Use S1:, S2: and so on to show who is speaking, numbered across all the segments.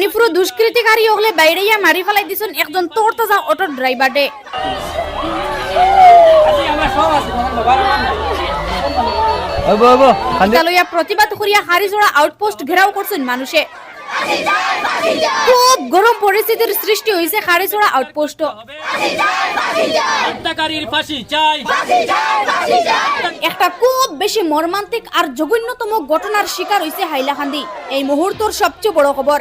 S1: মণিপুর দুষ্কৃতিকারী হলে বাইরেইয়া মারি ফেলাই দিছেন একজন তোর তাজা অটো ড্রাইভার লইয়া প্রতিবাদ করিয়া হারিজোড়া আউটপোস্ট ঘেরাও করছেন মানুষে খুব গরম পরিস্থিতির সৃষ্টি হয়েছে হারিজোড়া আউটপোস্ট
S2: হত্যাকারীর
S1: একটা খুব বেশি মর্মান্তিক আর জঘন্যতম ঘটনার শিকার হয়েছে হাইলাকান্দি। এই মুহূর্তর সবচেয়ে বড় খবর।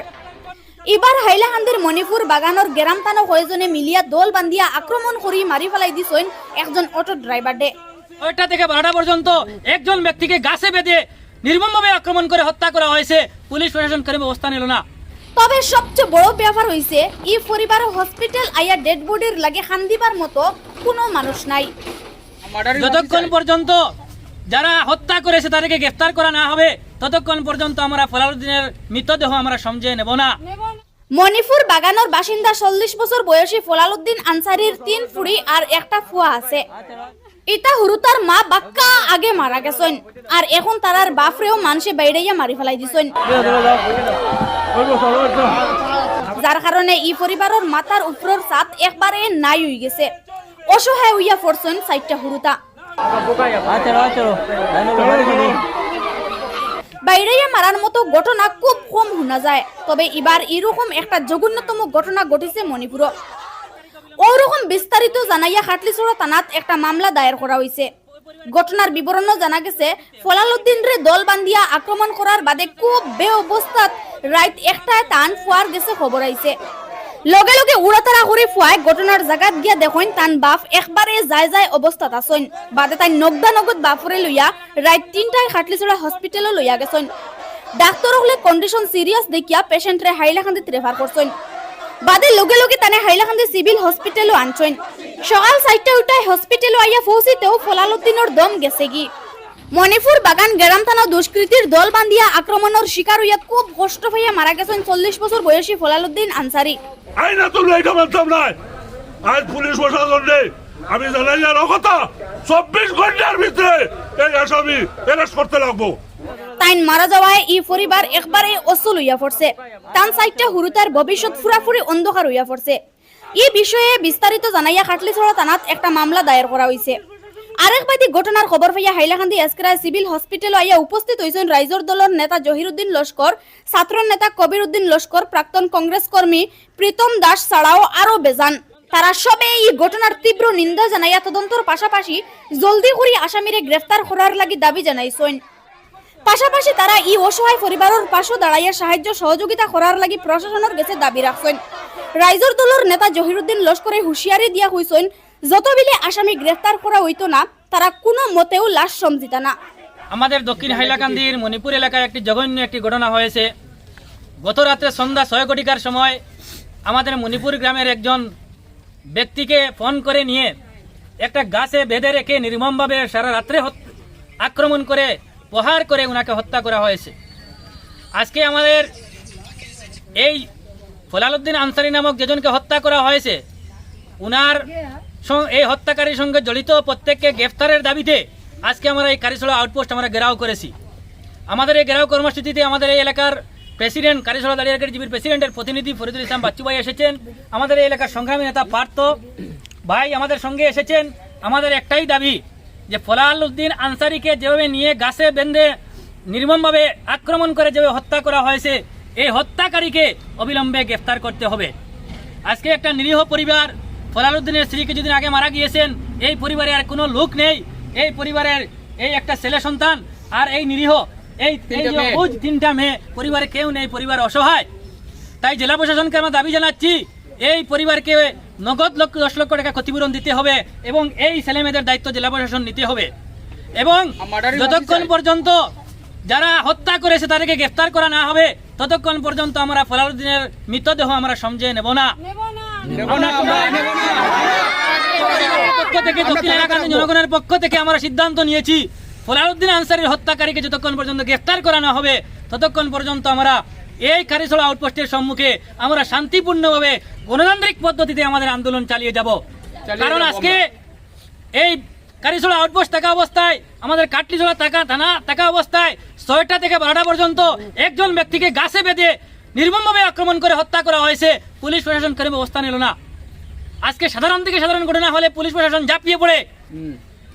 S1: এবার হাইলাকান্দির মণিপুর বাগানোর গেরামতানো কয়েকজনে মিলিয়া দল বান্ধিয়া আক্রমণ করি মারি ফেলাই দিছেন একজন অটো ড্রাইভার ডে
S2: ওইটা থেকে বারোটা পর্যন্ত একজন ব্যক্তিকে গাছে বেঁধে নির্মমভাবে আক্রমণ করে হত্যা করা হয়েছে পুলিশ প্রশাসন করে ব্যবস্থা নিল না।
S1: তবে সবচেয়ে বড় ব্যাপার হইছে ই পরিবার হসপিটাল আইয়া ডেড বডির লাগে খান্দিবার মতো কোনো মানুষ নাই।
S2: যতক্ষণ পর্যন্ত যারা হত্যা করেছে তাদেরকে গ্রেফতার করা না হবে ততক্ষণ পর্যন্ত আমরা ফলালুদ্দিনের মৃতদেহ আমরা সমঝে নেব না।
S1: মণিপুর বাগানোর বাসিন্দা চল্লিশ বছর বয়সী ফলালুদ্দিন আনসারির তিন ফুড়ি আর একটা ফুয়া আছে। ইতা হুরুতার মা বাক্কা আগে মারা গেছেন আর এখন তারার বাপরেও মানুষে বাইরেইয়া মারি ফেলাই দিছেন যার কারণে ই পরিবারের মাথার উপরের ছাদ একবারে নাই হয়ে গেছে। অসহায় হইয়া পড়ছেন সাইটটা হুরুতা বাইরেইয়া মারার মতো ঘটনা কম শোনা যায়। তবে এবার এরকম একটা জঘন্যতম ঘটনা ঘটেছে মণিপুর ওরকম বিস্তারিত জানাইয়া খাটলিছড়া থানাত একটা মামলা দায়ের করা হয়েছে ঘটনার বিবরণও জানা গেছে ফলালুদ্দিন রে দল বান্ধিয়া আক্রমণ করার বাদে খুব বে অবস্থাত রাত একটায় তান ফুয়ার গেছে খবর আইছে লগে লগে উড়াতাড়া করে ফুয়ায় ঘটনার জায়গাত গিয়া দেখেন তান বাপ একবারে যায় যায় অবস্থাত আসেন বাদে তাই নগদা নগদ বাপরে লইয়া রাত তিনটায় খাটলিছড়া হসপিটালে লইয়া গেছেন ডাক্তার হলে কন্ডিশন সিরিয়াস দেখিয়া পেশেন্টরে হাইলাকান্দিত রেফার করছেন। বাদে লগে লগে তানে হাইলাকান্দি সিভিল হসপিটালও আনছেন। সকাল চারটা উঠায় হসপিটালও আইয়া পৌঁছিতেও ফলালুদ্দিনের দম গেছে কি মণিপুর বাগান গেরাম থানা দুষ্কৃতির দল বান্ধিয়া আক্রমণের শিকার হইয়া খুব কষ্ট পাইয়া মারা গেছেন চল্লিশ বছর বয়সী ফলালুদ্দিন আনসারি
S3: আইনা তুললে এটা মানতাম না আজ পুলিশ প্রশাসন নেই আমি জানাই কথা। চব্বিশ ঘণ্টার ভিতরে এই আসামি করতে লাগবো।
S1: তাইন মারা যাওয়ায় ই পরিবার একবারে অসুল হইয়া পড়ছে। তান সাইটটা হুরুতার ভবিষ্যৎ ফুরাফুরি অন্ধকার হইয়া পড়ছে। এই বিষয়ে বিস্তারিত জানাইয়া খাটলিছড়া থানাত একটা মামলা দায়ের করা হয়েছে আরেক বাদি ঘটনার খবর পাইয়া হাইলাকান্দি এসক্রা সিভিল হসপিটাল আইয়া উপস্থিত হয়েছেন রাইজর দলের নেতা জহিরুদ্দিন লস্কর ছাত্র নেতা কবির উদ্দিন লস্কর প্রাক্তন কংগ্রেস কর্মী প্রীতম দাস ছাড়াও আরও বেজান। তারা সবে এই ঘটনার তীব্র নিন্দা জানাইয়া তদন্তর পাশাপাশি জলদি করে আসামিরে গ্রেফতার করার লাগি দাবি জানাইছেন পাশাপাশি তারা ই অসহায় পরিবারের পাশে দাঁড়াইয়া সাহায্য সহযোগিতা করার লাগি প্রশাসনের কাছে দাবি রাখছেন। রাইজর দলের নেতা জহিরুদ্দিন লস্করে হুঁশিয়ারি দিয়া হইছেন যত বিলে আসামি গ্রেফতার করা হইতো না তারা কোনো মতেও লাশ সমঝিতা না।
S2: আমাদের দক্ষিণ হাইলাকান্দির মণিপুর এলাকায় একটি জঘন্য একটি ঘটনা হয়েছে। গত রাতে সন্ধ্যা ছয় ঘটিকার সময় আমাদের মণিপুর গ্রামের একজন ব্যক্তিকে ফোন করে নিয়ে একটা গাছে বেঁধে রেখে নির্মমভাবে সারা রাত্রে আক্রমণ করে প্রহার করে ওনাকে হত্যা করা হয়েছে। আজকে আমাদের এই ফলালুদ্দিন আনসারি নামক যেজনকে হত্যা করা হয়েছে, উনার এই হত্যাকারীর সঙ্গে জড়িত প্রত্যেককে গ্রেফতারের দাবিতে আজকে আমরা এই কারিশলা আউটপোস্ট আমরা ঘেরাও করেছি। আমাদের এই ঘেরাও কর্মসূচিতে আমাদের এই এলাকার প্রেসিডেন্ট, কারিশলা দাঁড়িয়ে জিবির প্রেসিডেন্টের প্রতিনিধি ফরিদুল ইসলাম বাচ্চু ভাই এসেছেন, আমাদের এই এলাকার সংগ্রামী নেতা পার্থ ভাই আমাদের সঙ্গে এসেছেন, আমাদের একটাই দাবি যে ফলাল উদ্দিন আনসারিকে যেভাবে নিয়ে গাছে বেঁধে নির্মমভাবে আক্রমণ করে যেভাবে হত্যা করা হয়েছে এই হত্যাকারীকে অবিলম্বে গ্রেফতার করতে হবে। আজকে একটা নিরীহ পরিবার ফলালুদ্দিনের স্ত্রী কিছুদিন আগে মারা গিয়েছেন এই পরিবারে আর কোনো লোক নেই। এই পরিবারের এই একটা ছেলে সন্তান আর এই নিরীহ এই তিনটা মেয়ে পরিবারে কেউ নেই পরিবার অসহায়। তাই জেলা প্রশাসনকে আমরা দাবি জানাচ্ছি এই পরিবারকে নগদ লক্ষ দশ লক্ষ টাকা ক্ষতিপূরণ দিতে হবে এবং এই ছেলে মেয়েদের দায়িত্ব জেলা প্রশাসন নিতে হবে। এবং যতক্ষণ পর্যন্ত যারা হত্যা করেছে তাদেরকে গ্রেফতার করা না হবে ততক্ষণ পর্যন্ত আমরা ফলালুদ্দিনের মৃতদেহ আমরা সমঝে নেব না। পক্ষ থেকে দক্ষিণ এলাকার জনগণের পক্ষ থেকে আমরা সিদ্ধান্ত নিয়েছি ফলালুদ্দিন আনসারির হত্যাকারীকে যতক্ষণ পর্যন্ত গ্রেফতার করা না হবে ততক্ষণ পর্যন্ত আমরা এই কারিশলা আউটপোস্টের সম্মুখে আমরা শান্তিপূর্ণভাবে গণতান্ত্রিক পদ্ধতিতে আমাদের আন্দোলন চালিয়ে যাব। কারণ আজকে এই কারিশলা আউটপোস্ট থাকা অবস্থায় আমাদের কাটলিছড়া থাকা থানা থাকা অবস্থায় ছয়টা থেকে বারোটা পর্যন্ত একজন ব্যক্তিকে গাছে বেঁধে নির্মমভাবে আক্রমণ করে হত্যা করা হয়েছে পুলিশ প্রশাসন করে ব্যবস্থা নিল না। আজকে সাধারণ থেকে সাধারণ ঘটনা হলে পুলিশ প্রশাসন ঝাঁপিয়ে পড়ে।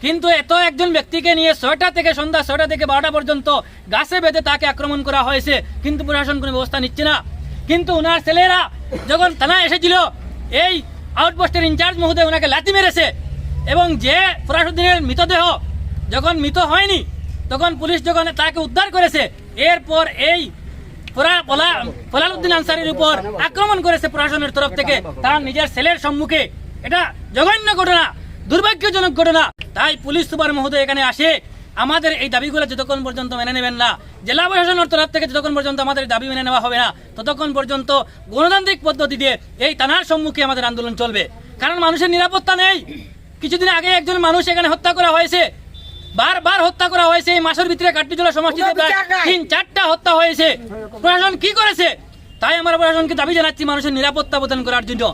S2: কিন্তু এত একজন ব্যক্তিকে নিয়ে ছয়টা থেকে সন্ধ্যা ছয়টা থেকে বারোটা পর্যন্ত গাছে বেঁধে তাকে আক্রমণ করা হয়েছে, কিন্তু প্রশাসন কোনো ব্যবস্থা নিচ্ছে না। কিন্তু ওনার ছেলেরা যখন থানায় এসেছিল, এই আউটপোস্টের ইনচার্জ মহোদয় ওনাকে লাথি মেরেছে এবং যে ফরাসুদ্দিনের মৃতদেহ যখন মৃত হয়নি, তখন পুলিশ যখন তাকে উদ্ধার করেছে, এরপর এই ফলালউদ্দিন আনসারির উপর আক্রমণ করেছে প্রশাসনের তরফ থেকে। তার নিজের ছেলের সম্মুখে। এটা জঘন্য ঘটনা, দুর্ভাগ্যজনক ঘটনা। তাই পুলিশ সুপার মহোদয় এখানে আসে। আমাদের এই দাবিগুলো যতক্ষণ পর্যন্ত মেনে নেবেন না জেলা প্রশাসনের তরফ থেকে যতক্ষণ পর্যন্ত আমাদের দাবি মেনে নেওয়া হবে না ততক্ষণ পর্যন্ত গণতান্ত্রিক পদ্ধতিতে এই থানার সম্মুখে আমাদের আন্দোলন চলবে। কারণ মানুষের নিরাপত্তা নেই। কিছুদিন আগে একজন মানুষ এখানে হত্যা করা হয়েছে। বারবার হত্যা করা হয়েছে। এই মাসের ভিতরে কাট্টিজোলা সমষ্টিতে প্রায় তিন চারটা হত্যা হয়েছে। প্রশাসন কি করেছে? তাই আমরা প্রশাসনকে দাবি জানাচ্ছি মানুষের নিরাপত্তা প্রদান করার জন্য।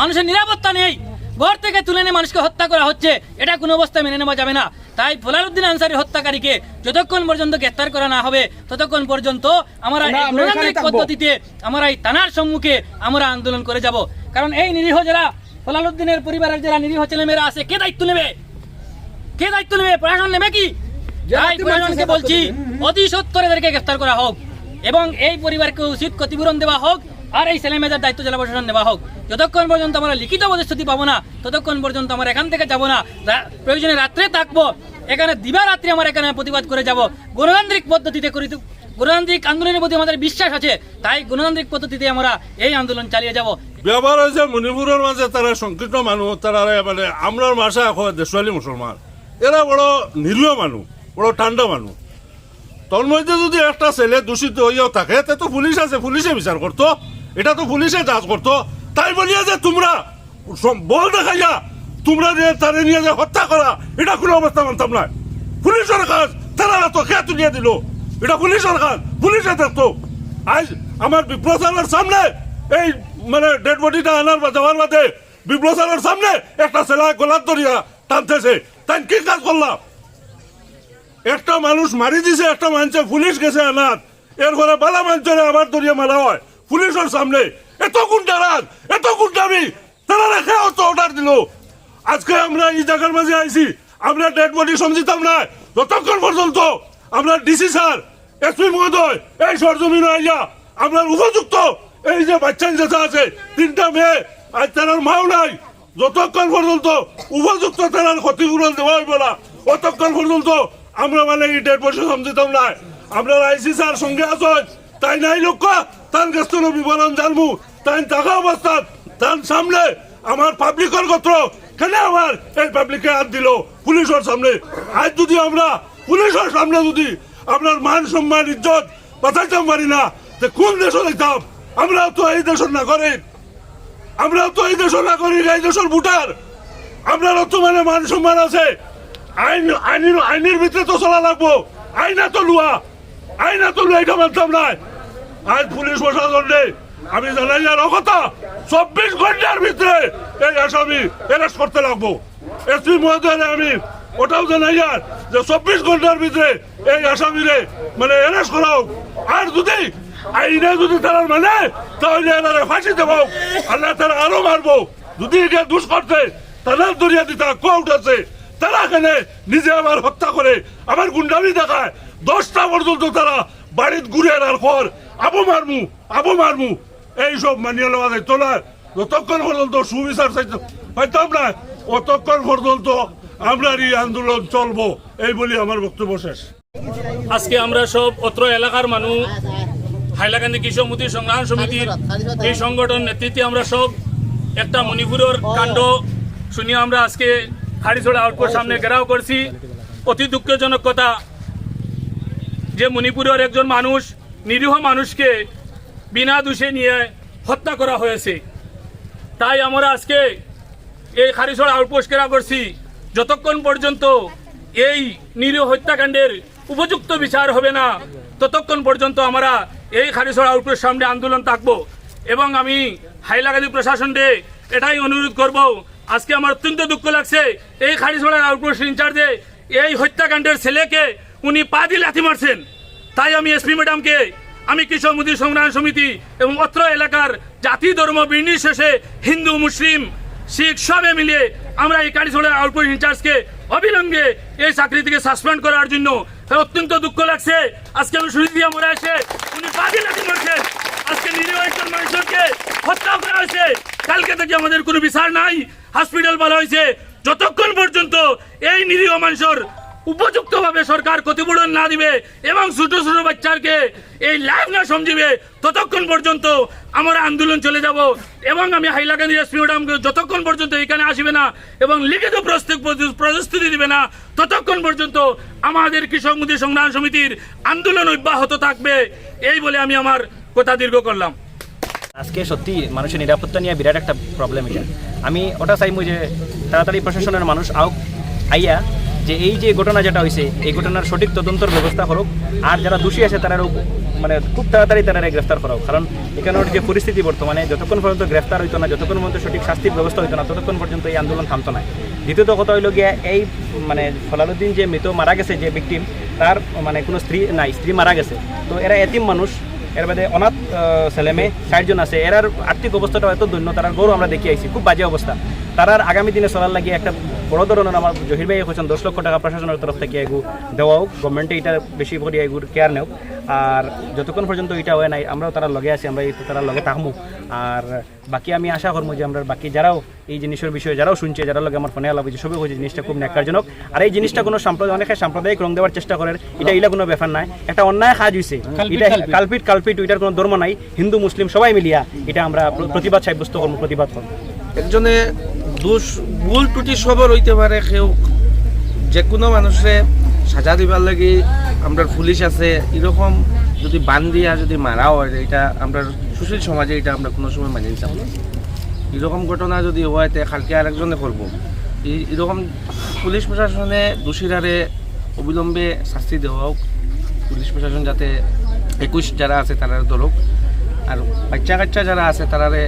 S2: মানুষের নিরাপত্তা নেই। ঘর থেকে তুলে নিয়ে মানুষকে হত্যা করা হচ্ছে এটা কোনো অবস্থায় মেনে নেওয়া যাবে না। তাই ফলালউদ্দিন আনসারি হত্যাকারীকে যতক্ষণ পর্যন্ত গ্রেপ্তার করা না হবে ততক্ষণ পর্যন্ত আমরা এই গণতান্ত্রিক পদ্ধতিতে আমরা এই থানার সম্মুখে আমরা আন্দোলন করে যাব। কারণ এই নিরীহ যারা ফলালউদ্দিনের পরিবারের যারা নিরীহ ছেলেমেয়েরা আছে কে দায়িত্ব নেবে? কে দায়িত্ব নেবে? প্রশাসন নেবে কি? তাই প্রশাসনকে বলছি অতি সত্তর এদেরকে গ্রেফতার করা হোক। এবং এই পরিবারকে উচিত ক্ষতিপূরণ দেওয়া হোক আর এই ছেলে মেয়েদের দায়িত্ব জেলা প্রশাসন নেওয়া হোক। যতক্ষণ পর্যন্ত আমরা লিখিত প্রতিশ্রুতি পাবো না, ততক্ষণ পর্যন্ত আমরা এখান থেকে যাব না। প্রয়োজনে রাত্রে থাকব। এখানে দিবা রাত্রি আমরা এখানে প্রতিবাদ করে যাব। গণতান্ত্রিক পদ্ধতিতে করি গণতান্ত্রিক আন্দোলনের প্রতি আমাদের বিশ্বাস আছে। তাই গণতান্ত্রিক পদ্ধতিতে আমরা এই আন্দোলন চালিয়ে যাব।
S3: ব্যবহার হয়েছে মণিপুরের মাঝে তারা সংকীর্ণ মানুষ তারা মানে আমরার ভাষা এখন দেশালী মুসলমান। এরা বড় নিরীহ মানুষ বড় ঠান্ডা মানুষ তোর মধ্যে যদি একটা ছেলে দূষিত হইয়াও থাকে তো পুলিশ আছে, পুলিশে বিচার করতো। এটা তো পুলিশে যাচ করতো। তাই বলিয়া যে তোমরা বল দেখাইয়া তোমরা যে তারে নিয়ে যে হত্যা করা, এটা কোনো অবস্থা মানতাম না। পুলিশের কাজ তারা তো খেয়ে তুলিয়ে দিল। এটা পুলিশের কাজ পুলিশে দেখতো। আজ আমার বিপ্লবের সামনে এই মানে ডেড বডিটা আনার বা যাওয়ার বাদে বিপ্লবের সামনে একটা ছেলে গোলাপ ধরিয়া টানতেছে। তাই কি কাজ করলাম? একটা মানুষ মারি দিছে, একটা মানুষে পুলিশ গেছে আনাত এরপরে বালা মানুষের আবার দরিয়া মারা হয়। পুলিশের সামনে। এত গুন্ডা রাজ এত গুন্ডামি। তারা রেখে অত অর্ডার দিল। আজকে আমরা এই জায়গার মাঝে আইছি। আমরা ডেড বডি সমঝিতাম না। যতক্ষণ পর্যন্ত আমরা ডিসি স্যার এসপি মহোদয়, এই সরজমিন আইয়া আমরা উপযুক্ত, এই যে বাচ্চা যেটা আছে, তিনটা মেয়ে আর তার মাও নাই, যতক্ষণ পর্যন্ত উপযুক্ত তার ক্ষতিপূরণ দেওয়া হইব না অতক্ষণ পর্যন্ত আমরা মানে এই ডেড বডি সমঝিতাম না। আমরা আইসি স্যার, সঙ্গে আছেন। তাই নাই লক্ষ তার কাছ বিবরণ জানব তাই থাকা অবস্থান তার সামনে আমার পাবলিকের গত্র কেন আমার এই পাবলিকে হাত দিল পুলিশের সামনে। আজ যদি আমরা পুলিশের সামনে যদি আপনার মান সম্মান, ইজ্জত বাঁচাইতে পারি না, তো কোন দেশে যাইতাম আমরাও তো এই দেশের নাগরিক আমরাও তো এই দেশের নাগরিক এই দেশের ভোটার আপনারও তো মানে মান সম্মান আছে। আইন আইনের আইনের ভিতরে তো চলা লাগবো। আইনা তো লুয়া আইনা তো লুয়া এটা মানতাম না আজ পুলিশ প্রশাসন নেই। আমি জানাই কথা চব্বিশ ঘণ্টার ভিতরে এই আসামি অ্যারেস্ট করতে লাগবো। এসপি মহোদয় আমি ওটাও জানাই আর যে চব্বিশ ঘণ্টার ভিতরে এই আসামিরে মানে অ্যারেস্ট করা হোক। আর যদি আইনে যদি তারা মানে তাহলে এনারে ফাঁসি দেব। আল্লাহ তারা আরও মারবো। যদি এটা দুষ করতে তারা দরিয়া দিতে কোর্ট আছে তারা এখানে নিজে আমার হত্যা করে আমার গুন্ডামি দেখায়। দশটা পর্যন্ত তারা বাড়িতে ঘুরে আনার পর আবু মারমু আবু মারমু। এইসব মানিয়ে লওয়া যায় তোলার যতক্ষণ পর্যন্ত সুবিচার চাইতে পাইতাম না। অতক্ষণ পর্যন্ত আমরা এই আন্দোলন চলবো। এই বলি আমার বক্তব্য শেষ।
S4: আজকে আমরা সব অত্র এলাকার মানুষ, হাইলাকান্দি কৃষক মুক্তি সংগ্রাম সমিতির এই সংগঠন নেতৃত্বে আমরা সব একটা মণিপুরের কাণ্ড শুনিয়ে আমরা আজকে হাড়িছড়া আউটপোস্ট সামনে ঘেরাও করছি। অতি দুঃখজনক কথা, যে মণিপুরের একজন মানুষ নিরীহ মানুষকে বিনা দোষে নিয়ে হত্যা করা হয়েছে। তাই আমরা আজকে এই খারিছড়া আউটপোস্ট কেরা করছি। যতক্ষণ পর্যন্ত এই নিরীহ হত্যাকাণ্ডের উপযুক্ত বিচার হবে না, ততক্ষণ পর্যন্ত আমরা এই খারিছড়া আউটপোস্ট সামনে আন্দোলন থাকব। এবং আমি হাইলাকান্দি প্রশাসনকে এটাই অনুরোধ করব, আজকে আমার অত্যন্ত দুঃখ লাগছে এই খারিছড়ার আউটপোস্ট ইনচার্জে এই হত্যাকাণ্ডের ছেলেকে উনি পা দিয়ে লাথি মারছেন। তাই আমি এসপি ম্যাডামকে, আমি কৃষক মুদি সংগ্রাম সমিতি এবং অত্র এলাকার জাতি, ধর্ম বিনির্শেষে হিন্দু, মুসলিম, শিখ সবে মিলিয়ে আমরা এই কারিছড়ার আউটপোস্ট ইনচার্জকে অবিলম্বে এই চাকরি থেকে সাসপেন্ড করার জন্য অত্যন্ত দুঃখ লাগছে। আজকে আমি শুনে দিয়ে মরে আসে উনি বাদী লাঠি মারছেন। আজকে নিরীহ মানুষকে হত্যা করা হয়েছে। কালকে থেকে আমাদের কোনো বিচার নাই। হসপিটাল বলা হয়েছে। যতক্ষণ পর্যন্ত এই নিরীহ মানুষের উপযুক্তভাবে সরকার ক্ষতিপূরণ না দিবে এবং ছোট ছোট বাচ্চাকে এই লাইফ না সমঝিবে, ততক্ষণ পর্যন্ত আমরা আন্দোলন চলে যাব এবং আমি হাইলাকান্দি এসপি ম্যাডামকে যতক্ষণ পর্যন্ত এখানে আসবে না এবং লিখিত প্রস্তুত দিবে না, ততক্ষণ পর্যন্ত আমাদের কৃষক মুদি সংগ্রাম সমিতির আন্দোলন অব্যাহত থাকবে। এই বলে আমি আমার কথা দীর্ঘ করলাম।
S5: আজকে সত্যি মানুষের নিরাপত্তা নিয়ে বিরাট একটা প্রবলেম এটা। আমি ওটা চাইব যে তাড়াতাড়ি প্রশাসনের মানুষ আও আইয়া যে এই যে ঘটনা যেটা হয়েছে এই ঘটনার সঠিক তদন্তর ব্যবস্থা করুক। আর যারা দোষী আছে, তারা মানে খুব তাড়াতাড়ি তারা গ্রেফতার করা। কারণ এখানের যে পরিস্থিতি বর্তমানে, যতক্ষণ পর্যন্ত গ্রেফতার হইতো না, যতক্ষণ পর্যন্ত সঠিক শাস্তির ব্যবস্থা হইতো না, ততক্ষণ পর্যন্ত এই আন্দোলন থামতো না। দ্বিতীয়ত কথা হইল গিয়া, এই মানে ফলালুদ্দিন যে মৃত মারা গেছে, যে ভিকটিম তার মানে কোনো স্ত্রী, নাই, স্ত্রী মারা গেছে। তো এরা এতিম মানুষ। এর বাদে অনাথ ছেলেমেয়ে ষাটজন আছে। এরার আর্থিক অবস্থাটা এত দৈন্য তারার গৌরব আমরা দেখি আইছি। খুব বাজে অবস্থা। তারার আগামী দিনে চলার লাগিয়ে একটা বড় ধরনের আমার জহির ভাই হচ্ছেন দশ লক্ষ টাকা প্রশাসনের তরফ থেকে এগু দেওয়া হোক গভর্নমেন্টে এটা বেশি করে এগুর কেয়ার নেওক। আর যতক্ষণ পর্যন্ত এটা হয় নাই আমরাও তারা লগে আছি আমরা তারা লগে থাকব আর বাকি আমি আশা করব যে আমরা বাকি যারাও এই জিনিসের বিষয়ে যারাও শুনছে যারা লগে আমার ফোনে আলাপ হয়েছে সবই হয়েছে জিনিসটা খুব ন্যাক্কারজনক। আর এই জিনিসটা কোনো সাম্প্রদায়িক অনেকে সাম্প্রদায়িক রং দেওয়ার চেষ্টা করেন এটা এটা কোনো ব্যাপার নাই। একটা অন্যায় কাজ হয়েছে এটা কালপিট। কালপিট এটার কোনো ধর্ম নাই। হিন্দু মুসলিম সবাই মিলিয়া এটা আমরা প্রতিবাদ সাব্যস্ত করব প্রতিবাদ করব
S6: একজনে দোষ, ভুল ত্রুটি সবর হইতে পারে, কেউ যে কোনো মানুষে সাজা দিবার লাগি আমরা পুলিশ আছে, এরকম যদি বান দিয়া যদি মারা হয়, এটা আমরা সুশীল সমাজে এটা আমরা কোনো সময় মানি নিতাম না। এরকম ঘটনা যদি হয়, তে কালকে আরেকজনে করব। এরকম পুলিশ প্রশাসনে দোষীরারে অবিলম্বে শাস্তি দেওয়া হোক। পুলিশ প্রশাসন যাতে একুশ যারা আছে, তারা ধরুক আর বাচ্চা কাচ্চা যারা আছে, তারারে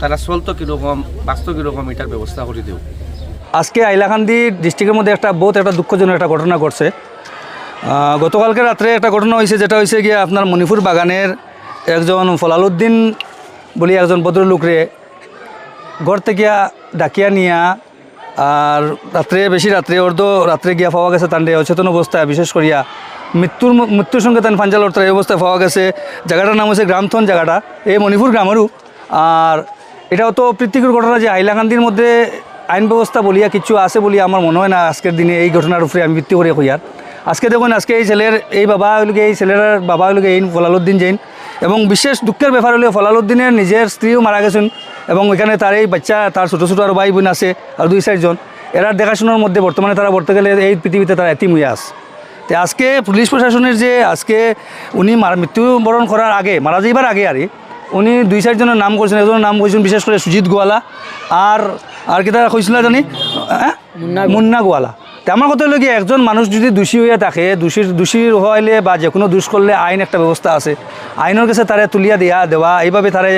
S6: তারা চলতো কীরকম, বাস্তব কীরকম এটার ব্যবস্থা করে দেব
S7: আজকে আইলাকান্দি ডিস্ট্রিক্টের মধ্যে একটা বহুত একটা দুঃখজনক একটা ঘটনা ঘটছে। গতকালকে রাত্রে একটা ঘটনা হয়েছে যেটা হয়েছে গিয়ে আপনার মণিপুর বাগানের একজন ফলালুদ্দিন বলি একজন ভদ্রলোকরে ঘর থেকে ডাকিয়া নিয়া আর রাত্রে বেশি রাত্রে অর্ধ রাত্রে গিয়া পাওয়া গেছে তান্ডে অচেতন অবস্থায় বিশেষ করিয়া মৃত্যুর মৃত্যুর সঙ্গে তান ফাঞ্জাল অর্থাৎ এই অবস্থায় পাওয়া গেছে। জায়গাটার নাম হচ্ছে গ্রামথন জায়গাটা এই মণিপুর গ্রামেরও আর এটাও তো প্রীতিকর ঘটনা যে হাইলাকান্দির মধ্যে আইন ব্যবস্থা বলিয়া কিছু আছে বলিয়া আমার মনে হয় না আজকের দিনে এই ঘটনার উপরে আমি ভিত্তি করে কইয়ার আজকে দেখুন, আজকে এই ছেলের, এই বাবা হইলগে এই ছেলের বাবা হইলগে এই ফলালুদ্দিন জৈন এবং বিশেষ দুঃখের ব্যাপার হলে ফলালুদ্দিনের নিজের স্ত্রীও মারা গেছেন এবং এখানে তার এই বাচ্চা, তার ছোটো ছোটো আর ভাই বোন আছে আর দুই চারজন এরা দেখাশোনার মধ্যে বর্তমানে তারা বলতে গেলে এই পৃথিবীতে তারা এতিম হয়ে আছে। তো আজকে পুলিশ প্রশাসনের যে, আজকে উনি মৃত্যুবরণ করার আগে, মারা যাইবার আগে আর উনি দুই চারজনের নাম করছেন একজনের নাম করছেন বিশেষ করে সুজিত গোয়ালা আর আর কি তারা কইছিল জানি? হ্যাঁ? মুন্না গোয়ালা। তা আমার কথা হলো কি একজন মানুষ যদি দোষী হইয়া থাকে দোষীর দোষী হইলে বা যে কোনো দোষ করলে আইন একটা ব্যবস্থা আছে। আইনের কাছে তারে তুলিয়া দেয়া দেওয়া এইভাবে তারে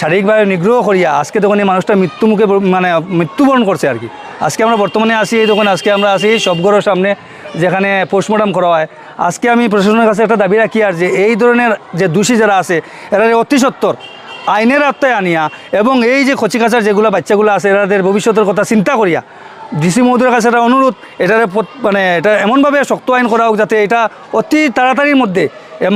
S7: শারীরিকভাবে নিগ্রহ করিয়া আজকে তখন এই মানুষটা মৃত্যুমুখে মানে মৃত্যুবরণ করছে আর কি। আজকে আমরা বর্তমানে আসি এই যখন আজকে আমরা আসি সবগড়ের সামনে যেখানে পোস্টমর্টম করা হয় আজকে আমি প্রশাসনের কাছে একটা দাবি রাখি আর যে এই ধরনের যে দোষী যারা আছে, এরা অতি সত্তর আইনের আত্মায় আনিয়া এবং এই যে কচিকাচার যেগুলো বাচ্চাগুলো আছে, এরাদের ভবিষ্যতের কথা চিন্তা করিয়া ডিসি মহোদয়ের কাছে একটা অনুরোধ, এটারে মানে এটা এমনভাবে শক্ত আইন করা হোক যাতে এটা অতি তাড়াতাড়ির মধ্যে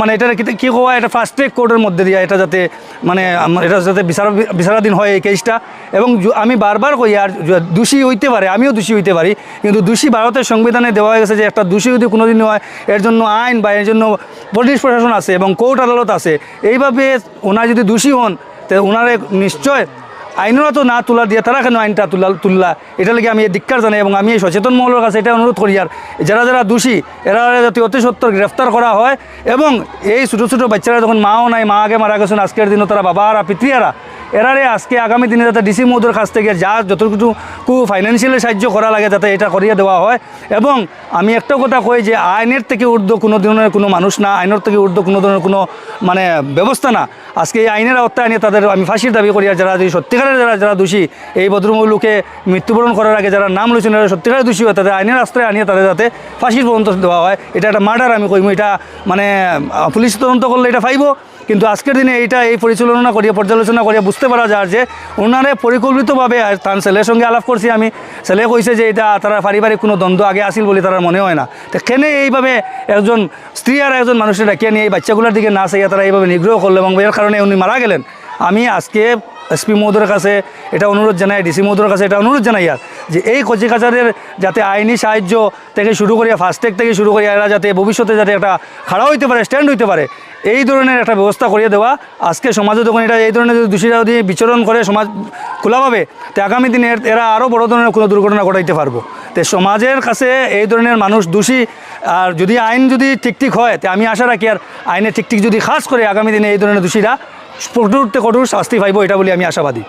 S7: মানে এটা কী কোয়া এটা ফার্স্ট ট্র্যাক কোর্টের মধ্যে দিয়া এটা যাতে মানে এটা যাতে বিচার বিচারাধীন হয় এই কেসটা এবং আমি বারবার কই, আর দোষী হইতে পারে, আমিও দোষী হইতে পারি, কিন্তু দোষী ভারতের সংবিধানে দেওয়া হয়ে গেছে যে একটা দোষী যদি কোনোদিন হয়, এর জন্য আইন বা এর জন্য পুলিশ প্রশাসন আছে এবং কোর্ট আদালত আছে। এইভাবে ওনার যদি দোষী হন, তো ওনারে নিশ্চয় আইনরা তো না তোলা দিয়ে, তারা কেন আইনটা তুলা, তুললা? এটা লাগে আমি ধিক্কার জানাই এবং আমি এই সচেতন মহলের কাছে এটা অনুরোধ করি। আর যারা যারা দোষী, এরা যাতে অতি সত্তর গ্রেফতার করা হয় এবং এই ছোটো ছোটো বাচ্চারা যখন মাও নাই, মা আগে মারা গেছেন, আজকের দিনও তারা বাবারা, পিতৃয়ারা এরারে আজকে আগামী দিনে যাতে ডিসি মহোদয়ের কাছ থেকে যা যতটুকু ফাইন্যান্সিয়ালি সাহায্য করা লাগে যাতে এটা করিয়ে দেওয়া হয়। এবং আমি একটা কথা কই যে আইনের থেকে ঊর্ধ্ব কোনো ধরনের কোনো মানুষ না, আইনের থেকে ঊর্ধ্ব কোনো ধরনের কোনো মানে ব্যবস্থা না। আজকে এই আইনের আওতায় আনিয়ে তাদের আমি ফাঁসির দাবি করি আর যারা যদি সত্যিকারের যারা যারা দোষী, এই ভদ্রমূলকে মৃত্যুবরণ করার আগে যারা নাম লইছেন, এরা সত্যিকারের দোষী হয়, তাদের আইনের আশ্রয় আনিয়ে তাদের যাতে ফাঁসির পর্যন্ত দেওয়া হয়। এটা একটা মার্ডার আমি কইম, এটা মানে পুলিশ তদন্ত করলে এটা ফাইব। কিন্তু আজকের দিনে এইটা এই পরিচালনা করিয়া, পর্যালোচনা করিয়া বুঝতে পারা যায় যে ওনারে পরিকল্পিতভাবে তার ছেলের সঙ্গে আলাপ করছি আমি। ছেলে কইছে যে এটা তারা পারিবারিক কোনো দ্বন্দ্ব আগে আসিল বলে তারা মনে হয় না। তো কেনে এইভাবে একজন স্ত্রী আর একজন মানুষের ডাকিয়ে নিয়ে এই বাচ্চাগুলোর দিকে না চাইয়া তারা এইভাবে নিগ্রহ করল এবং এর কারণে উনি মারা গেলেন? আমি আজকে এসপি মহোদয়ের কাছে এটা অনুরোধ জানাই, ডিসি মহোদয়ের কাছে এটা অনুরোধ জানাই আর যে এই কচিকাচারের যাতে আইনি সাহায্য থেকে শুরু করিয়া ফাস্ট্যাগ থেকে শুরু করিয়া এরা যাতে ভবিষ্যতে যাতে একটা খাড়া হইতে পারে স্ট্যান্ড হইতে পারে, এই ধরনের একটা ব্যবস্থা করিয়ে দেওয়া। আজকে সমাজে যখন এটা এই ধরনের যদি দোষীরা যদি বিচরণ করে, সমাজ খোলাভাবে তো আগামী দিনে এরা আরও বড় ধরনের কোনো দুর্ঘটনা ঘটাইতে পারব। তো সমাজের কাছে এই ধরনের মানুষ দোষী, আর যদি আইন যদি ঠিক ঠিক হয়, তো আমি আশা রাখি আর আইনে ঠিক ঠিক যদি খাস করে আগামী দিনে এই ধরনের দোষীরা কঠোরতে কঠোর শাস্তি পাইব এটা বলে আমি আশাবাদী।